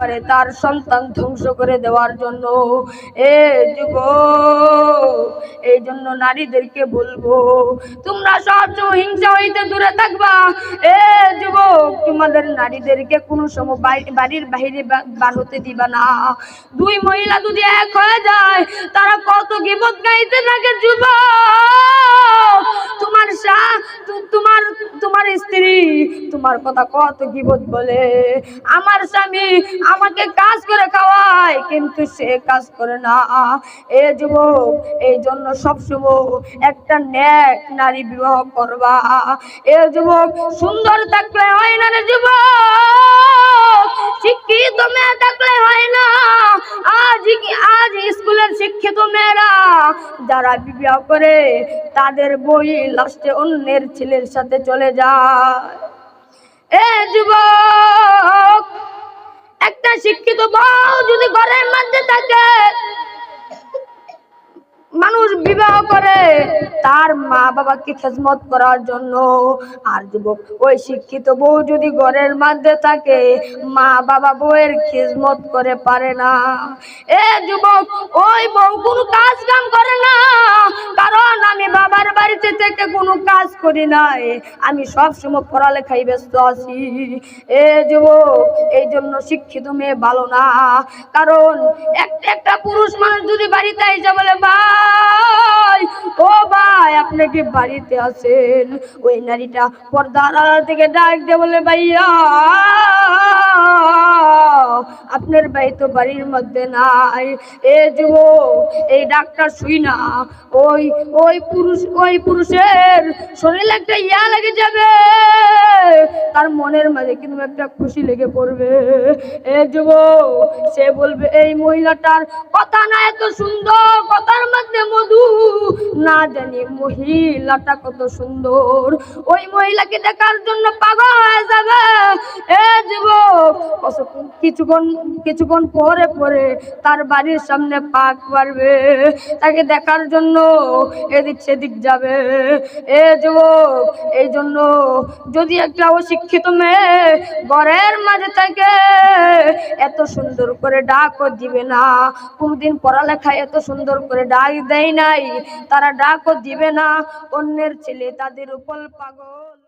পারে, তার সন্তান ধ্বংস করে দেওয়ার জন্য। এ যুব এই জন্য নারীদেরকে বলব, তোমরা সবসময় হিংসা হইতে দূরে থাকবা। এ যুবক, তোমাদের নারীদেরকে কোনো সময় বাড়ির বাইরে বা- বার হতে দিবা না। দুই মহিলা যদি এক হয়ে যায়, তারা কত গিবত গাইতে থাকে যুবক? তোমার তোমার তোমার স্ত্রী তোমার কথা কত গিবত বলে? আমার স্বামী আমাকে কাজ করে খাওয়ায়, কিন্তু সে কাজ করে না। এ যুবক, এই জন্য সবসময় একটা ন্যাক নারী বিবাহ করবা। এ যুবক, সুন্দর থাকলে হয় না রে যুবক? শিক্ষিত মেয়ে থাকলে হয় না। আজ কি, আজ স্কুলের শিক্ষিত মেয়েরা যারা বিবাহ করে, তাদের বই লাস্টে অন্যের ছেলের সাথে চলে যায়। যুবক, একটা শিক্ষিত বউ যদি ঘরের মধ্যে থাকে, মানুষ বিবাহ করে, তার মা বাবাকে খেজমত করার জন্য। আর যুবক, ওই শিক্ষিত বউ যদি ঘরের মধ্যে থাকে মা বাবা বউয়ের খেজমত করে পারে না। এ যুবক, ওই বউ কোনো কাজ কাম করে না। থেকে কোনো কাজ করি নাই। আমি সবসময় পড়ালেখায় ব্যস্ত আছি। এ যুবক, এই জন্য শিক্ষিত মেয়ে ভালো না। কারণ একটা একটা পুরুষ মানুষ যদি বাড়িতে এসে বলে, ভাই, ও ভাই, আপনি কি বাড়িতে আছেন? ওই নারীটা পর্দার থেকে ডাক দিয়ে বলে, ভাইয়া আপনার ভাই তো বাড়ির মধ্যে নাই। এ যুবক, এই ডাক্তার শুই না। ওই ওই পুরুষ, ওই পুরুষের শরীরে একটা ইয়া লেগে যাবে। তার মনের মাঝে কিন্তু একটা খুশি লেগে পড়বে। এ যুবক, সে বলবে, এই মহিলাটার কথা না এত সুন্দর, কথার মধ্যে মধু। না জানি মহিলাটা কত সুন্দর। ওই মহিলাকে দেখার জন্য পাগল হয়ে যাবে। কিছুক্ষণ কিছুক্ষণ পরে পরে তার বাড়ির সামনে পাক পারবে তাকে দেখার জন্য এদিক সেদিক যাবে। এ যুবক, এই জন্য যদি একটা অশিক্ষিত মেয়ে ঘরের মাঝে থাকে, এত সুন্দর করে ডাকও দিবে না। কোনদিন পড়ালেখায় এত সুন্দর করে ডাক দেয় নাই, তারা ডাকও দিবে না। অন্যের ছেলে তাদের উপর পাগল।